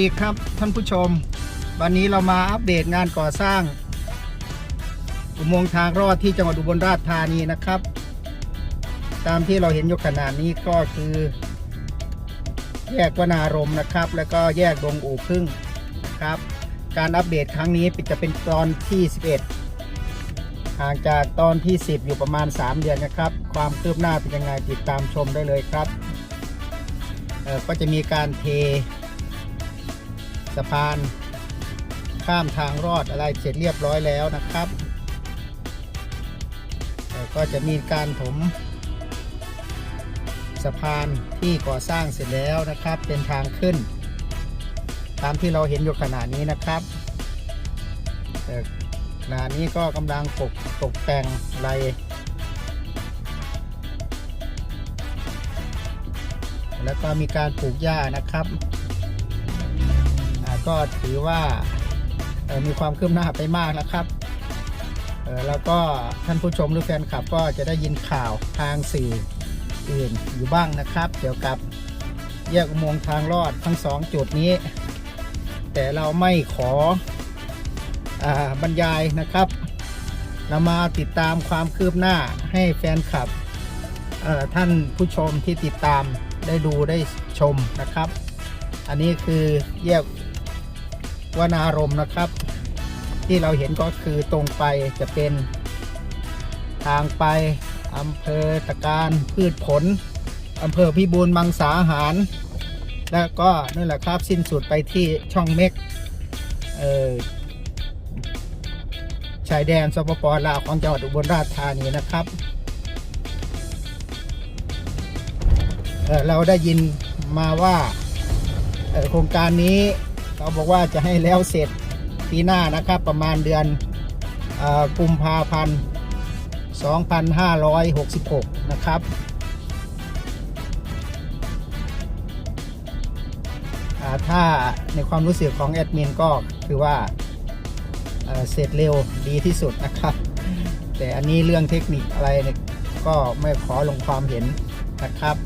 ดีครับท่านผู้ชม วันนี้เรามาอัปเดตงานก่อสร้าง อุโมงค์ทางรอดที่จังหวัดอุบลราชธานีนะครับ ตามที่เราเห็นอยู่ขนาดนี้ก็คือ แยกวนารมนะครับ แล้วก็แยกดงอู่พึ่งครับ การอัปเดตครั้งนี้จะเป็นตอนที่ 11 ห่างจากตอนที่ 10 อยู่ประมาณ 3 เดือนนะครับ ความคืบหน้าเป็นยังไงติดตามชมได้เลยครับก็จะมีการเทะพาน ข้ามทางรอดอะไรเสร็จเรียบร้อยแล้วนะครับเอ่ก็จะมีการถมสะพานที่ก่อสร้างเสร็จแล้วนะครับ เป็นทางขึ้น ตามที่เราเห็นอยู่ขณะนี้นะครับเอ่อขณะนี้ก็กำลังตกตกแต่งอะไรแล้วก็มีการปลูกหญ้านะครับ ก็ถือว่ามีความคืบหน้าไปมากนะครับแล้วก็ท่านผู้ชมหรือแฟนคลับก็จะได้ยินข่าวทางสื่ออื่นอยู่บ้างนะครับ เกี่ยวกับแยกอุโมงค์ทางรอดทั้งสองจุดนี้ แต่เราไม่ขออบรรยายนะครับ เรามาติดตามความคืบหน้าให้แฟนคลับท่านผู้ชมที่ติดตามได้ดูได้ชมนะครับ อันนี้คือแยก วนารมณ์นะครับ ที่เราเห็นก็คือตรงไปจะเป็นทางไปอำเภอตะการพืชผลอำเภอพิบูลมังสาหาร แล้วก็นั่นแหละครับสิ้นสุดไปที่ช่องเม็กชายแดนสปปลาวของจังหวัดอุบลราชธานีนะครับเเราได้ยินมาว่าโครงการนี้ เขาบอกว่าจะให้แล้วเสร็จปีหน้านะครับ ประมาณเดือนอกุมภาพันธ์ 2566 นะครับ ถ้าในความรู้สึกของแอดมินก็คือว่าเสร็จเร็วดีที่สุดนะครับ แต่อันนี้เรื่องเทคนิคอะไรก็ไม่ขอลงความเห็นนะครับ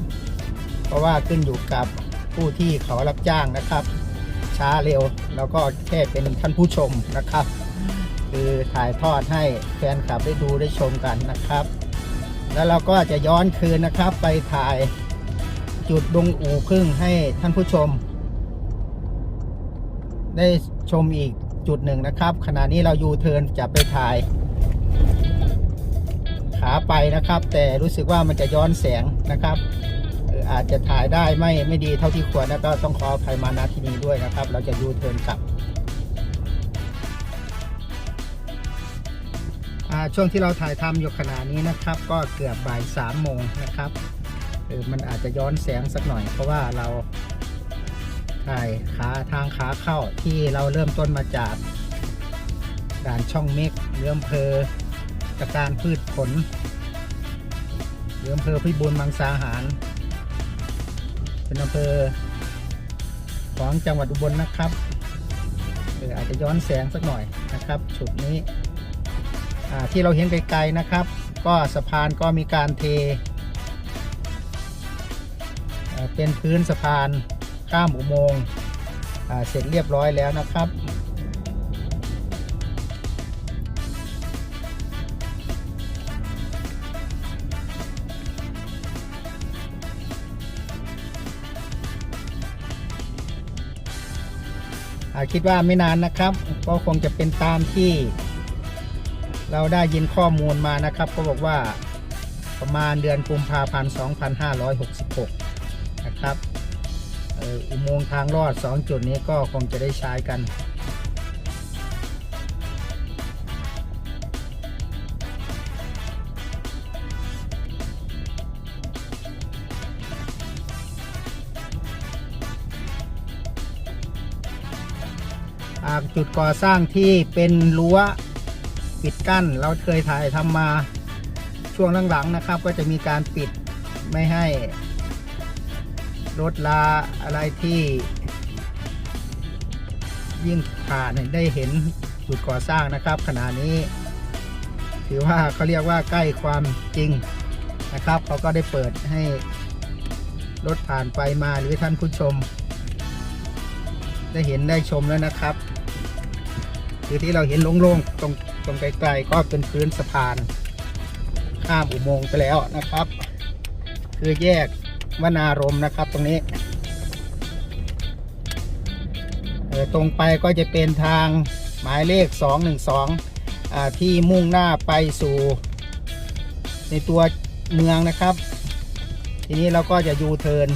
เพราะว่าขึ้นอยู่กับผู้ที่เขารับจ้างนะครับ ช้าเร็ว แล้วก็แค่เป็นท่านผู้ชมนะครับ คือถ่ายทอดให้แฟนคลับได้ดูได้ชมกันนะครับ แล้วเราก็จะย้อนคืนนะครับ ไปถ่ายจุดดงอู่พึ่งให้ท่านผู้ชม ได้ชมอีกจุดหนึ่งนะครับ ขณะนี้เรายูเทิร์นจะไปถ่ายขาไปนะครับ แต่รู้สึกว่ามันจะย้อนแสงนะครับ อาจจะถ่ายได้ไม่ไม่ดีเท่าที่ควรแล้วก็ต้องขออภัยมาณที่นี้ด้วยนะครับ เราจะยูเทิร์นกลับช่วงที่เราถ่ายทำอยู่ขณะนี้นะครับ ก็เกือบบ่ายสามโมงนะครับเออมันอาจจะย้อนแสงสักหน่อย เพราะว่าเราถ่ายขาทางขาเข้าที่เราเริ่มต้นมาจากด่านช่องเมกเรืออำเภอตะการพืชผลหรืออำเภอพิบูลมังสาหาร เป็นอำเภอของจังหวัดอุบลนะครับเอออาจจะย้อนแสงสักหน่อยนะครับจุดนี้ที่เราเห็นไกลๆนะครับ ก็สะพานก็มีการเท เป็นพื้นสะพานข้ามอุโมงค์เสร็จเรียบร้อยแล้วนะครับ คิดว่าไม่นานนะครับ ก็คงจะเป็นตามที่ เราได้ยินข้อมูลมานะครับ ก็บอกว่าประมาณเดือนกุมภาพันธ์ 2566 นะครับอุโมงค์ทางรอด 2 จุดนี้ก็คงจะได้ใช้กัน จุดก่อสร้างที่เป็นรั้วปิดกั้น เราเคยถ่ายทำมาช่วงหลังๆนะครับ ก็จะมีการปิดไม่ให้รถลาอะไรที่ ยิ่งผ่านได้เห็นจุดก่อสร้างนะครับ ขณะนี้ ถือว่าเขาเรียกว่าใกล้ความจริงนะครับเขาก็ได้เปิดให้รถผ่านไปมาหรือท่านผู้ชม ได้เห็นได้ชมแล้วนะครับ คือที่เราเห็นโล่งๆตรงตรงไกลๆก็เป็นพื้นสะพานข้ามอุโมงค์ไปแล้วนะครับ คือแยกวนารมนะครับตรงนี้เออตรงไปก็จะเป็นทางหมายเลข 212อ่าที่มุ่งหน้าไปสู่ ในตัวเมืองนะครับ ทีนี้เราก็จะยูเทิร์น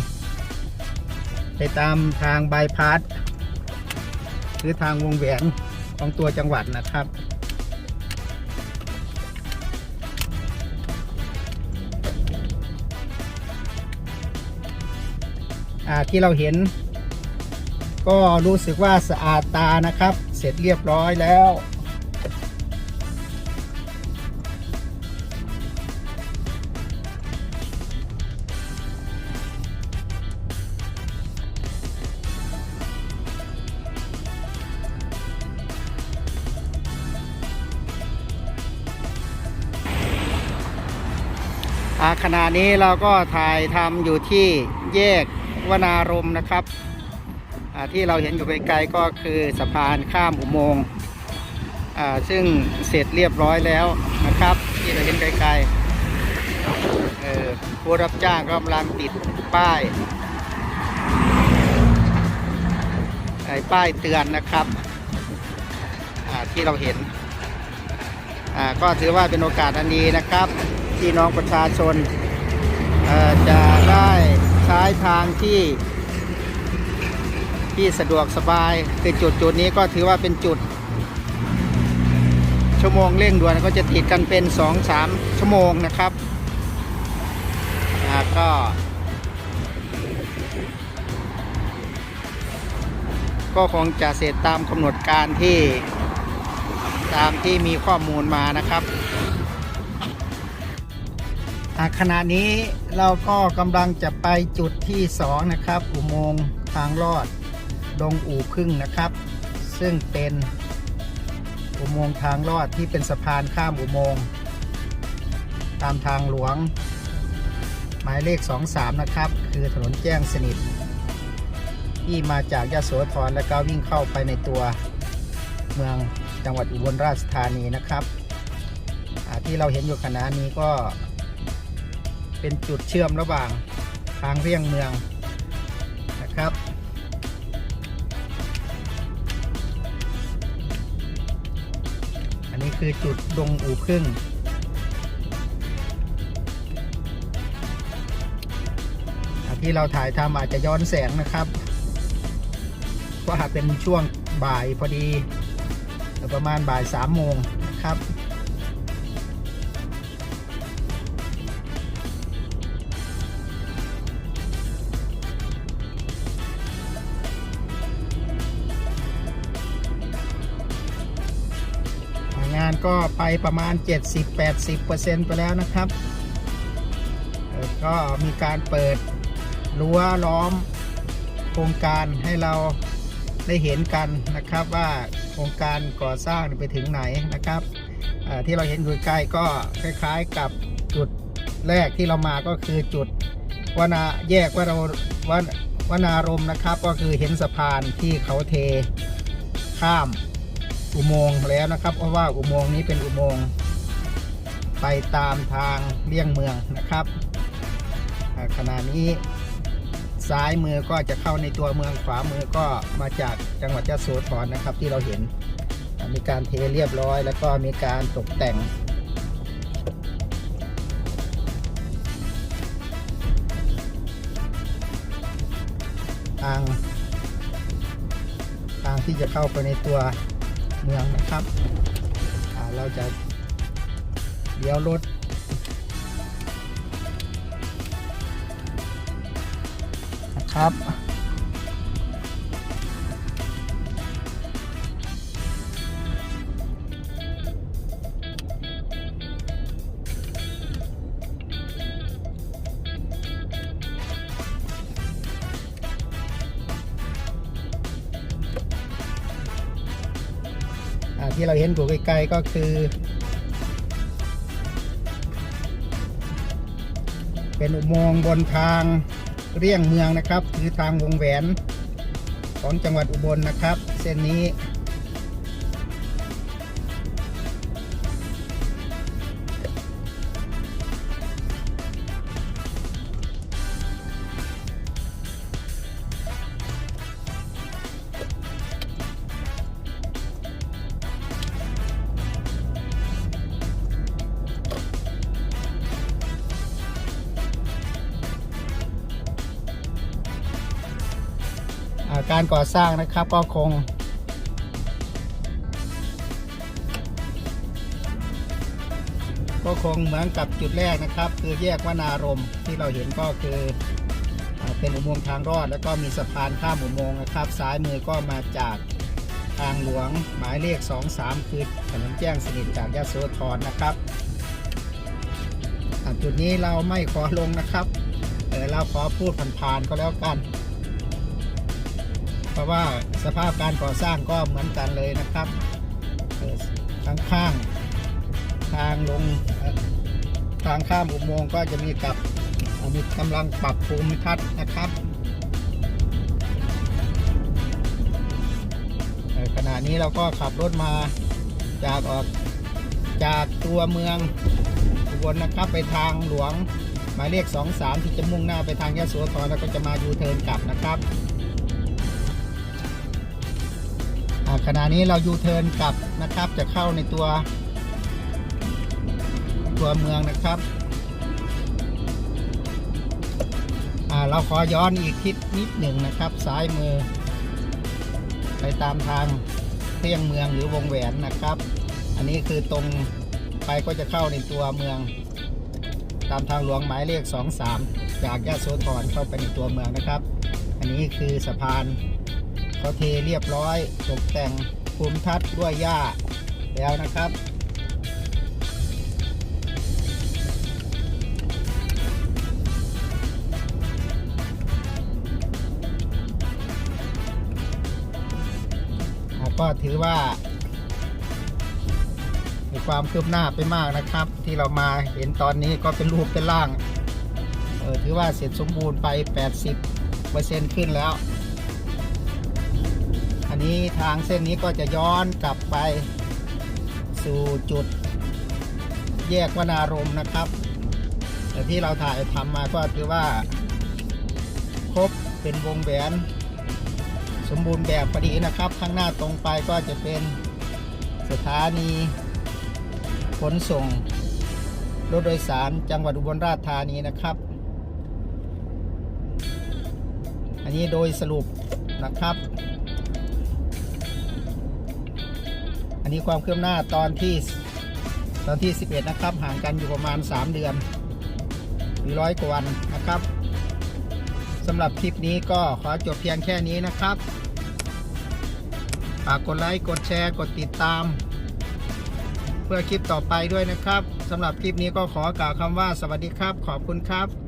ไปตามทางบายพาสหรือทางวงแหวน ของตัวจังหวัดนะครับอ่าที่เราเห็น ก็รู้สึกว่าสะอาดตานะครับ เสร็จเรียบร้อยแล้ว ขณะนี้เราก็ถ่ายทำอยู่ที่แยกวนารมนะครับ ที่เราเห็นอยู่ไกลๆก็คือสะพานข้ามอุโมงค์ซึ่งเสร็จเรียบร้อยแล้วนะครับ ที่เราเห็นไกลๆผู้รับจ้างกำลังติดป้ายไอ้ป้ายเตือนนะครับที่เราเห็นก็ถือว่าเป็นโอกาสอันดีนะครับ ที่น้องประชาชนจะได้ใช้ทางที่ที่สะดวกสบายคือจุดจุดนี้ก็ถือว่าเป็นจุด ชั่วโมงเร่งด่วนก็จะติดกันเป็น 2-3 ชั่วโมงนะครับก็ก็คงจะเสร็จตามกำหนดการที่ตามที่มีข้อมูลมานะครับ ขณะนี้เราก็กำลังจะไปจุดที่สองนะครับ อุโมงค์ทางลอด ดงอู่พึ่งนะครับ ซึ่งเป็นอุโมงค์ทางลอดที่เป็นสะพานข้ามอุโมงค์ตามทางหลวง หมายเลข 23 นะครับ คือถนนแจ้งสนิท ที่มาจากยะโสธรแล้วก็วิ่งเข้าไปในตัวเมืองจังหวัดอุบลราชธานีนะครับที่เราเห็นอยู่ขณะนี้ก็ เป็นจุดเชื่อมระหว่างทางเลี่ยงเมืองนะครับ อันนี้คือจุดดงอู่พึ่งที่เราถ่ายทำอาจจะย้อนแสงนะครับว่าเป็นช่วงบ่ายพอดี ประมาณบ่ายสามโมงนะครับ ก็ไปประมาณ 70-80%ไปแล้วนะครับ ก็มีการเปิดรั้วล้อมโครงการให้เราได้เห็นกันนะครับว่าโครงการก่อสร้างไปถึงไหนนะครับที่เราเห็นอยู่ใกล้ก็คล้ายๆกับจุดแรกที่เรามาก็คือจุดวนาแยกว่าเราวนวนารมนะครับ ก็คือเห็นสะพานที่เขาเทข้าม อุโมงค์แล้วนะครับ เพราะว่าอุโมงค์นี้เป็นอุโมงค์ไปตามทางเลี่ยงเมืองนะครับอ่าขณะนี้ซ้ายมือก็จะเข้าในตัวเมืองขวามือก็มาจากจังหวัดยะโสธรนะครับที่เราเห็นมีการเทเรียบร้อย แล้วก็มีการตกแต่ง ทาง ทางที่จะเข้าไปในตัว เมืองนะครับเราจะเลี้ยวรถนะครับ นดูไกลๆก็คือ เป็นอุโมงค์บนทางเลี่ยงเมืองนะครับ คือทางวงแหวนของจังหวัดอุบลนะครับ เส้นนี้ การก่อสร้างนะครับก็คง ก็คงเหมือนกับจุดแรกนะครับ คือแยกวนารมที่เราเห็นก็คือเป็นอุโมงค์ทางรอด แล้วก็มีสะพานข้ามอุโมงค์นะครับ ซ้ายมือก็มาจากทางหลวงหมายเลข 23 คือถนนแจ้งสนิทจากยะโสธรนะครับจุดนี้เราไม่ขอลงนะครับเเราขอพูดผ่านๆก็แล้วกัน เพราะว่าสภาพการก่อสร้างก็เหมือนกันเลยนะครับเอ่อข้างทางลงทางข้ามอุโมงค์ก็จะมีกับมีกำลังปรับภูมิทัศน์นะครับขณะนี้เราก็ขับรถมาจากออกจากตัวเมืองอุบลนะครับไปทางหลวงหมายเลข 23 ที่จะมุ่งหน้าไปทางยะโสธรแล้วก็จะมายูเทิร์นกลับนะครับ ขณะนี้เรายูเทิร์นกลับนะครับ จะเข้าในตัว ตัวเมืองนะครับเราขอย้อนอีกทิศนิดหนึ่งนะครับ ซ้ายมือ ไปตามทางเที่ยงเมืองหรือวงแหวนนะครับ อันนี้คือตรงไปก็จะเข้าในตัวเมือง ตามทางหลวงหมายเลข 23 จากยะโสธรเข้าไปในตัวเมืองนะครับ อันนี้คือสะพาน เขาเทเรียบร้อยตกแต่งภูมิทัศน์ด้วยหญ้าแล้วนะครับก็ถือว่ามีความคืบหน้าไปมากนะครับ ที่เรามาเห็นตอนนี้ก็เป็นรูปเป็นร่าง เออถือว่าเสร็จสมบูรณ์ไป 80%ขึ้นแล้ว นนี้ทางเส้นนี้ก็จะย้อนกลับไป สู่จุดแยกวนารมนะครับ แต่ที่เราถ่ายทำมาก็ถือว่า ครบเป็นวงแหวน สมบูรณ์แบบพอดีนะครับ ข้างหน้าตรงไปก็จะเป็นสถานีขนส่งรถโดยสารจังหวัดอุบลราชธานีนะครับ อันนี้โดยสรุปนะครับ อันนี้ความเคืบหน้าตอนที่ตอนที่ 11 นะครับ ห่างกันอยู่ประมาณ 3 เดือนหรือร้อยกว่าวันนะครับสำหรับคลิปนี้ก็ขอจบเพียงแค่นี้นะครับฝากกดไลค์กดแชร์กดติดตาม เพื่อคลิปต่อไปด้วยนะครับสำหรับคลิปนี้ก็ขอกล่าวคำว่าสวัสดีครับ ขอบคุณครับ